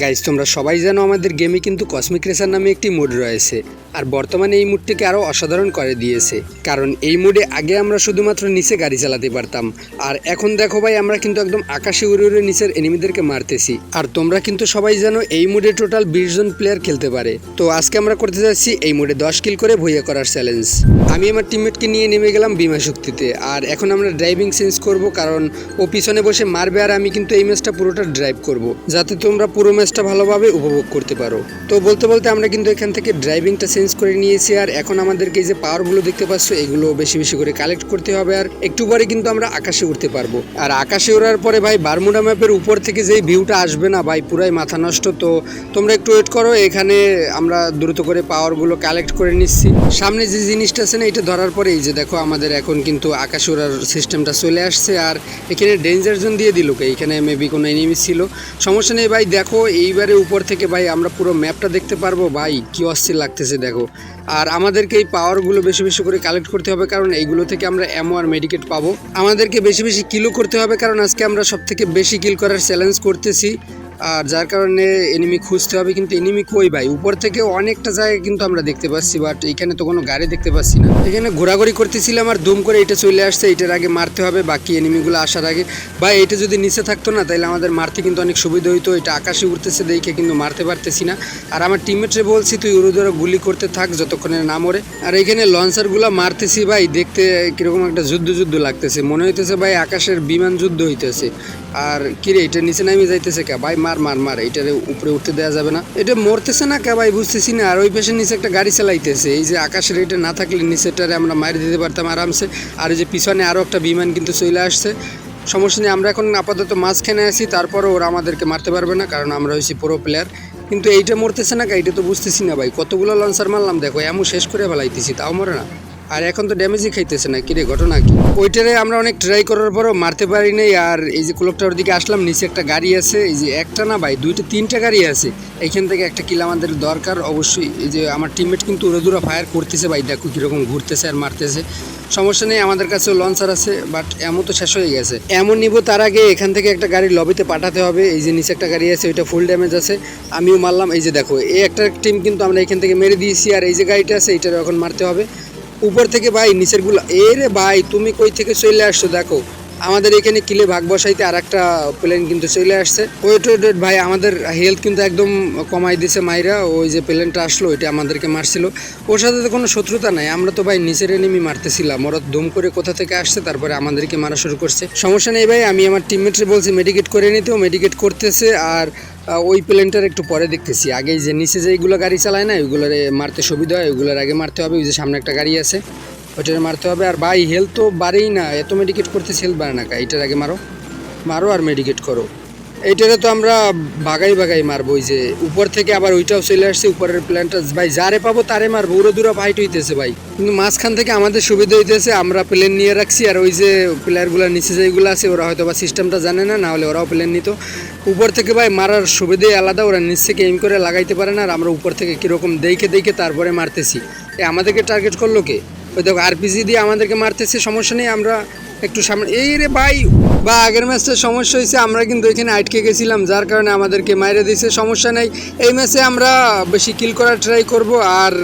Guys তোমরা সবাই জানো আমাদের গেমে কিন্তু কসমিক রেসার নামে একটি মোড রয়েছে, আর বর্তমানে এই মুডটিকে আরও অসাধারণ করে দিয়েছে। কারণ এই মোডে আগে আমরা শুধুমাত্র নিচে গাড়ি চালাতে পারতাম, আর এখন দেখো ভাই, আমরা কিন্তু একদম আকাশে উড়ে উড়ে নিচের এনিমিদেরকে মারতেছি। আর তোমরা কিন্তু সবাই জানো এই মোডে টোটাল বিশ জন প্লেয়ার খেলতে পারে। তো আজকে আমরা করতে যাচ্ছি এই মোডে দশ কিল করে ভইয়া করার চ্যালেঞ্জ আমি আমার টিমমেটকে নিয়ে নেমে গেলাম বিমা শক্তিতে, আর এখন আমরা ড্রাইভিং চেঞ্জ করব, কারণ ও পিছনে বসে মারবে, আর আমি কিন্তু এই ম্যাচটা পুরোটা ড্রাইভ করব। যাতে তোমরা পুরো ম্যাচটা ভালোভাবে উপভোগ করতে পারো। তো বলতে বলতে আমরা কিন্তু এখান থেকে ড্রাইভিংটা চেঞ্জ করে নিয়েছি আর এখন আমাদেরকে যে পাওয়ারগুলো দেখতে পাচ্ছ, এগুলো বেশি বেশি করে কালেক্ট করতে হবে আর একটু পরে কিন্তু আমরা আকাশে উঠতে পারব। আর আকাশে ওড়ার পরে ভাই বারমুডা ম্যাপের উপর থেকে যেই ভিউটা আসবে না ভাই, পুরাই মাথা নষ্ট। তো তোমরা একটু ওয়েট করো, এখানে আমরা দ্রুত করে পাওয়ারগুলো কালেক্ট করে নিচ্ছি। সামনে যে জিনিসটা আছে না, এটা ধরার পরে এই যে দেখো আমাদের এখন কিন্তু আকাশে ওড়ার সিস্টেমটা চলে আসছে। আর এখানে ডেঞ্জার জোন দিয়ে দিল কে, এখানে মেবি কোনো এনিমি ছিল। সমস্যা নেই ভাই, দেখো এইবারে উপর থেকে ভাই আমরা পুরো ম্যাপটা দেখতে পারব, ভাই কি অস্থির লাগতেছে দেখো। আর আমাদেরকে এই পাওয়ারগুলো বেশি বেশি করে কালেক্ট করতে হবে কারণ এইগুলো থেকে আমরা অ্যামো আর মেডিকেট পাবো। আমাদেরকে বেশি বেশি কিলও করতে হবে কারণ আজকে আমরা সব থেকে বেশি কিল করার চ্যালেঞ্জ করতেছি। আর যার কারণে এনিমি খুঁজতে হবে, কিন্তু এনিমি কই ভাই? উপর থেকে অনেকটা জায়গা কিন্তু আমরা দেখতে পাচ্ছি বাট এখানে তো কোনো গাড়ি দেখতে পাচ্ছি না। এখানে ঘোরাঘুরি করতেছিলাম আর দুম করে এটা চলে আসছে, এটার আগে মারতে হবে, বাকি এনিমিগুলো আসার আগে। ভাই, এটা যদি নিচে থাকতো না তাহলে আমাদের মারতে কিন্তু অনেক সুবিধা হইতো, এটা আকাশে উঠতেছে দেখে কিন্তু মারতে পারতেছি না। আর আমার টিমমেটরে বলছি, তুই উড়ো ধরে গুলি করতে থাক, যতক্ষণে না মরে। আর এখানে লঞ্চারগুলো মারতেছি ভাই, দেখতে কীরকম একটা যুদ্ধ যুদ্ধ লাগতেছে। মনে হইতেছে ভাই, আকাশের বিমান যুদ্ধ হইতেছে। আর কিরে, এটা নিচে নামে যাইতেছে কে? ভাই, মার মার মার এটার উপরে উঠতে দেওয়া যাবে না। এটা মরতেছে না কে ভাই? বুঝতেছি না। আর ওই পাশে নিচে একটা গাড়ি চালাইতেছে। এই যে আকাশের এটা না থাকলে নিচেটারে আমরা মারি দিতে পারতাম আরামসে। আর এই যে পিছনে আরও একটা বিমান কিন্তু চলে আসছে। সমস্যা নেই, আমরা এখন আপাতত মাঝখানে আছি। তারপরে ওরা আমাদেরকে মারতে পারবে না, কারণ আমরা হয়েছি পুরো প্লেয়ার কিন্তু এইটা মরতেছে না কে? এইটা তো বুঝতেছি না ভাই। কতগুলো লঞ্চার মারলাম? দেখো এমন শেষ করে ফেলাইতেছি, তাও মরে না। আর এখন তো ড্যামেজই খাইতেছে না কিরে ঘটনা কি? ওইটারে আমরা অনেক ট্রাই করার পরও মারতে পারি নাই, আর এই যে ক্লবটার দিকে আসলাম, নিচে একটা গাড়ি আছে, এই যে একটা না ভাই, দুইটা তিনটা গাড়ি আছে এইখান থেকে একটা কিল আমাদের দরকার, অবশ্যই এই যে আমার টিমমেট কিন্তু উড়ে দূরে ফায়ার করতেছে ভাই, দেখো কীরকম ঘুরতেছে আর মারতেছে। সমস্যা নেই, আমাদের কাছেও লঞ্চার আছে বাট এমন তো শেষ হয়ে গেছে। এমন নিব তার আগে এখান থেকে একটা গাড়ি লবিতে পাঠাতে হবে, এই যে নিচে একটা গাড়ি আছে, ওইটা ফুল ড্যামেজ আছে, আমিও মারলাম, এই যে দেখো, এই একটা টিম কিন্তু আমরা এখান থেকে মেরে দিয়েছি, আর এই যে গাড়িটা আছে এইটারও এখন মারতে হবে। উপর থেকে ভাই নিচেরগুলা। এ রে ভাই তুমি কই থেকে চলে আসছো? দেখো। আমাদের এখানে কিলে ভাগ বসাইতে আর একটা প্লেন কিন্তু চলে আসছে। ওয়েট ওয়েট ভাই, আমাদের হেলথ কিন্তু একদম কমাই দিছে মাইরা, ওই যে প্লেনটা আসলো, ওইটা আমাদেরকে মারছিল। ওর সাথে তো কোনো শত্রুতা নাই, আমরা তো ভাই নিচের এনিমি মারতেছিলাম। ওরা দম করে কোথা থেকে আসছে, তারপরে আমাদেরকে মারা শুরু করছে। সমস্যা নেই ভাই, আমি আমার টিমমেটরে বলছি মেডিকেট করে নিতে ও মেডিকেট করতেছে, আর ওই প্লেনটার একটু পরে দেখতেছি। আগে যে নিচে যেগুলো গাড়ি চালায় না, ওইগুলোর মারতে সুবিধা হয়, ওইগুলোর আগে মারতে হবে, ওই যে সামনে একটা গাড়ি আছে। ওইটারে মারতে হবে। আর ভাই হেলথ তো বাড়েই না, এত মেডিকেট করতে হেলথ বাড়ে না এইটার আগে মারো। মারো আর মেডিকেট করো। এইটারে তো আমরা বাগাই বাগাই মারবো, ওই যে উপর থেকে আবার ওইটাও চলে আসছে, উপরের প্ল্যানটা ভাই, যারে পাবো তারে মারবো। উড়ো দূরা ফাইট হইতেছে ভাই। কিন্তু মাঝখান থেকে আমাদের সুবিধা হইতেছে, আমরা প্লেন নিয়ে রাখছি। আর ওই যে প্লেয়ারগুলো নিচে যেগুলো আছে, ওরা হয়তো বা সিস্টেমটা জানে না, নাহলে ওরাও প্লেন নিত। উপর থেকে ভাই, মারার সুবিধাই আলাদা। ওরা নিচ থেকে এম করে লাগাইতে পারে না। আর আমরা উপর থেকে কীরকম দেখে দেখে তারপরে মারতেছি। আমাদেরকে টার্গেট করল কে? ওই দেখো আরপিজি দিয়ে আমাদেরকে মারতেছে, সমস্যা নেই, আমরা একটু সামনে এই রে ভাই, বা আগের ম্যাচটা সমস্যা হয়েছে, আমরা কিন্তু এখানে আটকে গেছিলাম, যার কারণে আমাদেরকে মাইরে দিয়েছে, সমস্যা নেই। এই ম্যাচে আমরা বেশি কিল করার ট্রাই করব, আর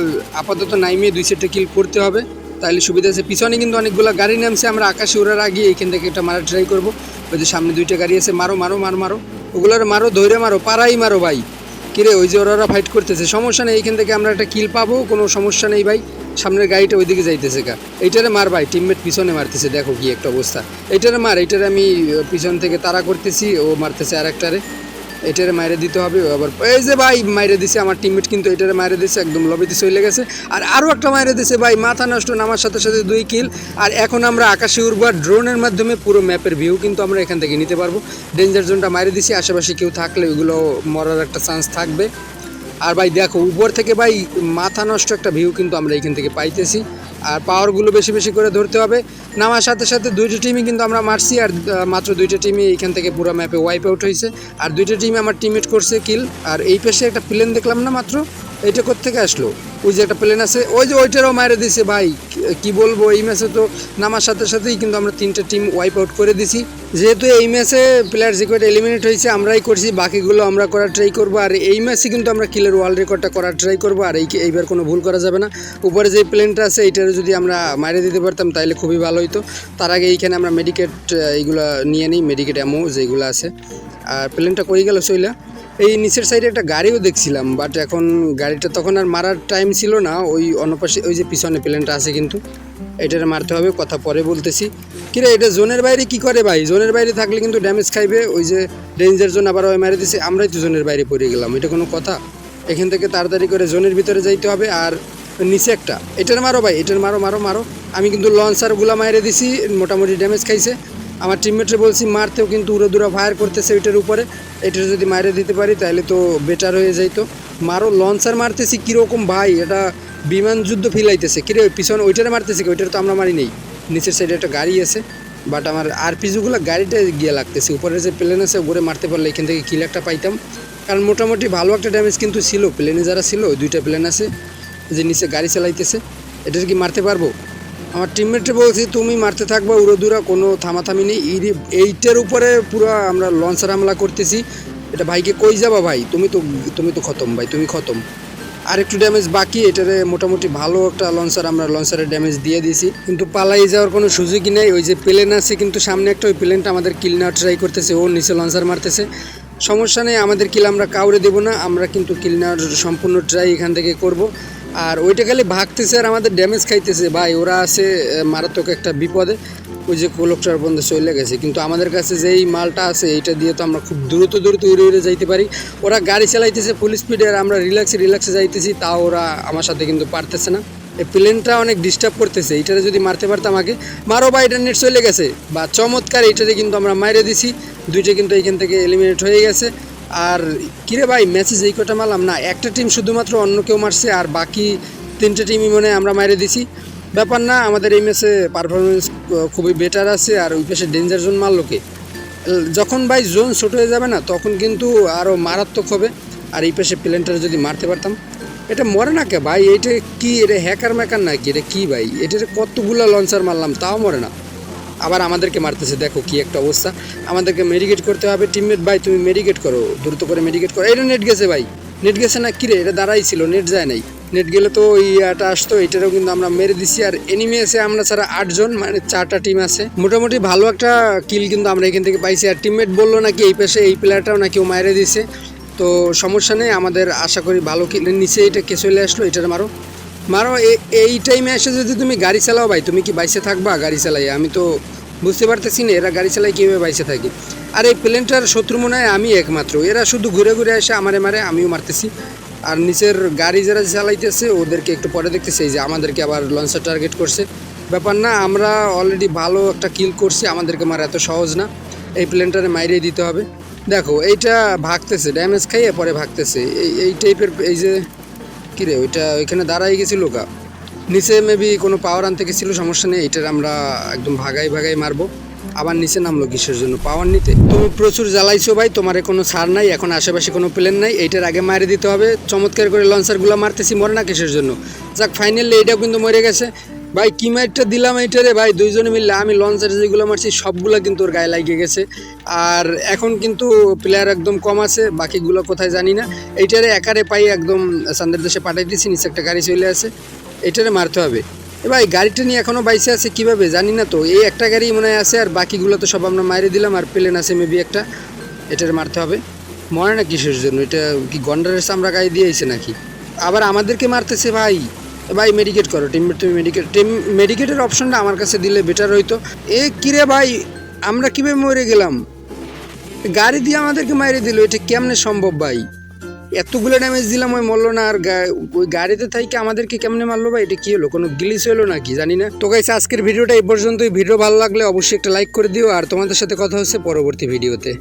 আপাতত নাইমিয়ে দুই সেটটা কিল করতে হবে। তাহলে সুবিধা আছে, পিছনে কিন্তু অনেকগুলো গাড়ি নামছে, আমরা আকাশে ওড়ার আগে এখান থেকে একটা মারা ট্রাই করব। ওই যে সামনে দুইটা গাড়ি আছে, মারো মারো মারো মারো। ওগুলোর মারো ধৈরে মারো, পাড়াই মারো ভাই। কিরে ওই যে ওরা ফাইট করতেছে, সমস্যা নেই এইখান থেকে আমরা একটা কিল পাবো, কোনো সমস্যা নেই ভাই। সামনের গাড়িটা ওইদিকে যাইতেছে কা এইটারে মার ভাই টিমমেট পিছনে মারতেছে, দেখো কি একটা অবস্থা। এইটারে মার, এইটারে আমি পিছন থেকে তাড়া করতেছি, ও মারতেছে আর একটারে এটারে মাইরে দিতে হবে, আবার এই যে ভাই মাইরে দিছে, আমার টিমমেট কিন্তু এটারে মাইরে দিছে, একদম লবিতে চলে গেছে। আর আরও একটা মাইরে দিছে ভাই, মাথা নষ্ট নামার সাথে সাথে দুই কিল আর এখন আমরা আকাশে উড়বো, আর ড্রোনের মাধ্যমে পুরো ম্যাপের ভিউ কিন্তু আমরা এখান থেকে নিতে পারব। ডেঞ্জার জোনটা মাইরে দিছি, আশেপাশে কেউ থাকলে ওইগুলো মরার একটা চান্স থাকবে। আর ভাই দেখো, উপর থেকে ভাই মাথা নষ্ট একটা ভিউ কিন্তু আমরা এখান থেকে পাইতেছি। আর পাওয়ারগুলো বেশি বেশি করে ধরতে হবে। নামার সাথে সাথে দুইটা টিমই কিন্তু আমরা মারছি আর মাত্র দুইটা টিমই এখান থেকে পুরো ম্যাপে ওয়াইপ আউট হয়েছে। আর দুইটা টিমে আমার টিমমেট করছে কিল আর এই পেশে একটা প্লেন দেখলাম না মাত্র? এটা কোত্থেকে আসলো? ওই যে একটা প্লেন আছে, ওই যে ওইটারও মারে দিছে, ভাই, কি- বলব, এই ম্যাচে তো নামার সাথে সাথেই কিন্তু আমরা তিনটা টিম ওয়াইপ আউট করে দিছি। যেহেতু এই ম্যাচে প্লেয়ার যে কয়টা এলিমিনেট হয়েছে, আমরাই করছি, বাকিগুলো আমরা করার ট্রাই করব, আর এই ম্যাচে কিন্তু আমরা কিলের ওয়ার্ল্ড রেকর্ডটা করার ট্রাই করব, আর এই এইবার কোনো ভুল করা যাবে না। উপরে যে প্লেনটা আছে, এইটারও যদি আমরা মারে দিতে পারতাম, তাহলে খুবই ভালো হতো তার আগে এইখানে আমরা মেডিকেট এইগুলো নিয়ে নিই মেডিকেট অ্যামো যেগুলো আছে। আর প্লেনটা কই গেল সইলা এই নিচের সাইডে একটা গাড়িও দেখছিলাম বাট এখন গাড়িটা তখন আর মারার টাইম ছিল না। ওই অন্যপাশে ওই যে পিছনে প্লেনটা আছে কিন্তু, এটার মারতে হবে, কথা পরে বলতেছি। কিরে, এটা জোনের বাইরে কি করে ভাই? জোনের বাইরে থাকলে কিন্তু ড্যামেজ খাইবে, ওই যে ডেঞ্জার জোন আবার ওই মারে দিছে, আমরাই তো জোনের বাইরে পড়ে গেলাম, এটা কোনো কথা। এখান থেকে তাড়াতাড়ি করে জোনের ভিতরে যাইতে হবে, আর নিচে একটা। এটার মারো ভাই, এটার মারো মারো মারো। আমি কিন্তু লঞ্চারগুলো মারে দিছি, মোটামুটি ড্যামেজ খাইছে। আমার টিমমেটে বলছি, মারতেও কিন্তু উড়ো দুরা ফায়ার করতেছে ওইটার উপরে। এটার যদি মারে দিতে পারি তাহলে তো বেটার হয়ে যাইতো। মারো লঞ্চার মারতেছি কীরকম ভাই? এটা বিমান যুদ্ধ ফিলাইতেছে। কিরে, পিছনে ওইটারে মারতেছে কি? ওইটার তো আমরা মারি নেই। নিচের সাইডে একটা গাড়ি আছে বাট আমার আরপিজিগুলো গাড়িটা গিয়ে লাগতেছে। উপরে যে প্লেন আছে উপরে মারতে পারলে এখান থেকে কিল একটা পাইতাম। কারণ মোটামুটি ভালো একটা ড্যামেজ কিন্তু ছিল। প্লেনে যারা ছিল, ওই দুইটা প্লেন আছে, যে নিচে গাড়ি চালাইতেছে। এটার কি মারতে পারব? আমার টিমমেটে বলছি, তুমি মারতে থাকবা, উড়োদুরা, কোনো থামাথামি নেই। এই- এইটার উপরে পুরো আমরা লঞ্চার হামলা করতেছি। এটা ভাইকে কই যাবা ভাই? তুমি তো তুমি তো খতম ভাই, তুমি খতম। আর একটু ড্যামেজ বাকি, এটারে মোটামুটি ভালো একটা লঞ্চার আমরা লঞ্চারের ড্যামেজ দিয়ে দিয়েছি। কিন্তু পালাই যাওয়ার কোনো সুযোগই নেই। ওই যে প্লেন আছে, কিন্তু সামনে একটা, ওই প্লেনটা আমাদের কিল নেওয়ার ট্রাই করতেছে। ও নিচে লঞ্চার মারতেছে। সমস্যা নেই, আমাদের কিল আমরা কাউরে দেবো না। আমরা কিন্তু কিল নেওয়ার সম্পূর্ণ ট্রাই এখান থেকে করব। আর ওইটা খালি ভাগতেছে আর আমাদের ড্যামেজ খাইতেছে। ভাই, ওরা আছে মারাত্মক একটা বিপদে। ওই যে কোলকটার বন্ধে চলে গেছে। কিন্তু আমাদের কাছে যেই মালটা আছে, এইটা দিয়ে তো আমরা খুব দ্রুত দ্রুত উড়ে উড়ে যাইতে পারি। ওরা গাড়ি চালাইতেছে ফুল স্পিডে আর আমরা রিল্যাক্সে রিল্যাক্সে যাইতেছি। তাও ওরা আমার সাথে কিন্তু পারতেছে না। এই প্লেনটা অনেক ডিস্টার্ব করতেছে। এইটারে যদি মারতে পারতাম আগে। মারো বা এটা নেট চলে গেছে। বা চমৎকার এইটারে কিন্তু আমরা মাইরে দিছি। দুইটা কিন্তু এইখান থেকে এলিমিনেট হয়ে গেছে। আর কিরে ভাই ম্যাচে যেই কটা মারলাম? না, একটা টিম শুধুমাত্র অন্য কেউ মারছে আর বাকি তিনটে টিমই মনে আমরা মারে দিছি। ব্যাপার না, আমাদের এই ম্যাচে পারফরমেন্স খুবই বেটার আছে আর ওই পাশে ডেঞ্জার জোন মারলো কে? যখন ভাই জোন ছোট হয়ে যাবে না, তখন কিন্তু আরও মারাত্মক হবে। আর এই পাশে প্লেনটারে যদি মারতে পারতাম। এটা মরে না কে ভাই? এটা কি? এটা হ্যাকার ম্যাকার না কি এটা কি ভাই? এটার কতগুলো লঞ্চার মারলাম, তাও মরে না। আবার আমাদেরকে মারতেছে। দেখো কি একটা অবস্থা। আমাদেরকে মেডিকেট করতে হবে। টিমমেট ভাই, তুমি মেডিকেট করো। দ্রুত করে মেডিকেট করো। এটা নেট গেছে, ভাই। নেট গেছে না? কিরে? এটা দাঁড়াই ছিল নেট যায় নাই। নেট গেলে তো ওই ইয়াটা আসতো, এটারও কিন্তু আমরা মেরে দিছি। আর এনিমি আছে আমরা ছাড়া আটজন মানে চারটা টিম আছে। মোটামুটি ভালো একটা কিল কিন্তু আমরা এখান থেকে পাইছি। আর টিমমেট বলল নাকি এই পাশে এই প্লেয়ারটাও নাকি ও মারে দিছে। তো সমস্যা নেই, আমাদের আশা করি ভালো কিল নিচে এটা কে চলে আসলো, এটার মারো। মারো এই টাইমে এসে যদি তুমি গাড়ি চালাও ভাই, তুমি কি বাইসে থাকবা গাড়ি চালাই? আমি তো বুঝতে পারতেছি না, এরা গাড়ি চালাই কীভাবে বাইসে থাকি। আর এই প্লেনটার শত্রু মনে হয় আমি একমাত্র। এরা শুধু ঘুরে ঘুরে এসে আমারে মারে, আমিও মারতেছি। আর নিচের গাড়ি যারা চালাইতেছে, ওদেরকে একটু পরে দেখতেছি যে আমাদেরকে আবার লঞ্চার টার্গেট করছে। ব্যাপার না, আমরা অলরেডি ভালো একটা কিল করছি, আমাদেরকে মারা এত সহজ না। এই প্লেনটারে মাইরে দিতে হবে। দেখো, এইটা ভাগতেছে ড্যামেজ খাইয়ে পরে ভাগতেছে। এই এই টাইপের এই যে কিরে? ওইটা ওইখানে দাঁড়াই গেছিল গা। নিচে মেবি কোনো পাওয়ার আনতে গেছিল, সমস্যা নেই, এটার আমরা একদম ভাগাই ভাগাই মারবো। আবার নিচে নামলো কিসের জন্য? পাওয়ার নিতে। তুমি প্রচুর জ্বালাইছো ভাই, তোমার কোনো সার নাই, এখন আশেপাশে কোনো প্লেন নাই, এইটার আগে মারে দিতে হবে। চমৎকার করে লঞ্চারগুলো মারতেছি, মরে না কিসের জন্য? যাক ফাইনালি এইটাও কিন্তু মরে গেছে। ভাই, কি মাইটটা দিলাম এইটারে ভাই, দুইজনে মিললে আমি লঞ্চার যেগুলো মারছি, সবগুলো কিন্তু ওর গায়ে লাগিয়ে গেছে। আর এখন কিন্তু প্লেয়ার একদম কম আছে, বাকিগুলো কোথায় জানি না। এইটারে একারে পাই একদম সান্দের দেশে পাঠাই দিয়েছি নিচে একটা গাড়ি চলে আছে এটারে মারতে হবে। এ ভাই, গাড়িটা নিয়ে এখনও বাইসে আছে কীভাবে জানি না তো। এই একটা গাড়ি মনে আছে, আর বাকিগুলো তো সব আমরা মাইরে দিলাম, আর প্লেন আছে মেবি একটা। এটারে মারতে হবে। মরে না কিসের জন্য? এটা কি গন্ডারের চামড়া গায়ে দিয়েছে নাকি? আবার আমাদেরকে মারতেছে ভাই। ভাই মেডিকেট করো টিম তুমি মেডিকেট টিম মেডিকেটের অপশনটা আমার কাছে দিলে বেটার হইতো। এ কিরে ভাই, আমরা কীভাবে মরে গেলাম? গাড়ি দিয়ে আমাদেরকে মাইরে দিল, এটা কেমনে সম্ভব ভাই? এতগুলো ড্যামেজ দিলাম, ওই মরলো না, আর ওই গাড়িতে থাইকে আমাদেরকে কেমনে মারলো ভাই? এটা কি হলো, কোনো গ্লিচ হলো নাকি? জানি না। তো গাইছে আজকের ভিডিওটা এই পর্যন্তই। ভিডিও ভালো লাগলে অবশ্যই একটা লাইক করে দিও, আর তোমাদের সাথে কথা হচ্ছে পরবর্তী ভিডিওতে।